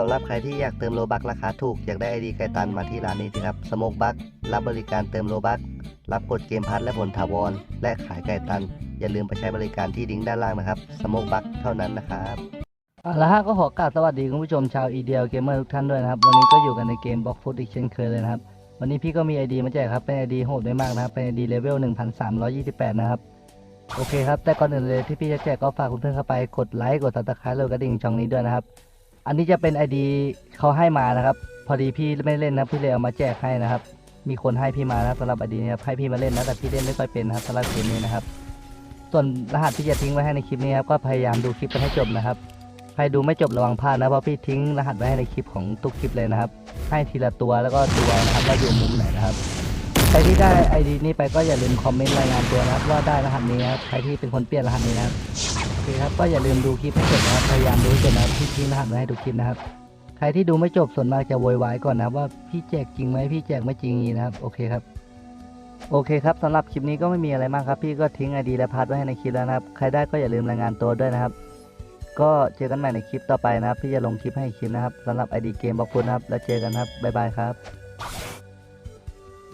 สำหรับใครที่อยากเติมโลบักราคาถูก อยากได้ไอดีไกตันมาที่ร้านนี้สิครับสโมกบักรับบริการเติมโลบักรับกดเกมพัทและผลถาวร และขายไก่ตัน อย่าลืมไปใช้บริการที่ลิงก์ด้านล่างนะครับสโมกบักเท่านั้นนะครับเอาละฮะก็ขอกราบสวัสดีคุณผู้ชมชาวอีเดียเกมเมอร์ทุกท่านด้วยนะครับ วันนี้ก็อยู่กันในเกมบล็อกฟุตอีกเช่นเคยเลยนะครับ วันนี้พี่ก็มีไอดีมาแจกครับเป็นไอดีโหดไม่มากนะครับเป็นไอดีเลเวล1328 นะครับโอเคครับแต่ก่อนอื่นเลยที่พี่จะแจกก็ฝากเพื่อนเข้าไปกดไลค์กดติดตามแล้วกระดิ่งช่องนี้ด้วยนะครับ อันนี้จะเป็นไอดีเขาให้มานะครับ พอดีพี่ไม่เล่นนะพี่เลยเอามาแจกให้นะครับ มีคนให้พี่มานะสำหรับไอดีนี้ครับให้พี่มาเล่นนะแต่พี่เล่นไม่ค่อยเป็นนะครับสำหรับเกมนี้นะครับ ส่วนรหัสที่จะทิ้งไว้ให้ในคลิปนี้ครับก็พยายามดูคลิปกันให้จบนะครับใครดูไม่จบระวังพลาดนะเพราะพี่ทิ้งรหัสไว้ให้ในคลิปของทุกคลิปเลยนะครับ ให้ทีละตัวแล้วก็ตัวนะครับว่าอยู่มุมไหนนะครับใครที่ได้ไอดีนี้ไปก็อย่าลืมคอมเมนต์รายงานตัวนะครับว่าได้รหัสนี้นะครับใครที่เป็นคนเปลี่ยนรหัสนี้นะครับ เคครับก็อย่าลืมดูคลิปให้จบนะครับพยายามดูให้จบนะครับพี่ทิ้งรหัสไว้ให้ทุกคลิปนะครับ ใครที่ดูไม่จบส่วนมากจะโวยวายก่อนนะครับว่าพี่แจกจริงไหมพี่แจกไม่จริงนี้นะครับโอเคครับโอเคครับสำหรับคลิปนี้ก็ไม่มีอะไรมากครับพี่ก็ทิ้งไอดีและพาสไว้ให้ในคลิปแล้วนะครับใครได้ก็อย่าลืมรายงานตัวด้วยนะครับ ก็เจอกันใหม่ในคลิปต่อไปนะครับพี่จะลงคลิปให้คลิปนะครับสำหรับไอดีเกมบอกคุณนะครับแล้วเจอกันครับบ๊ายบายครับ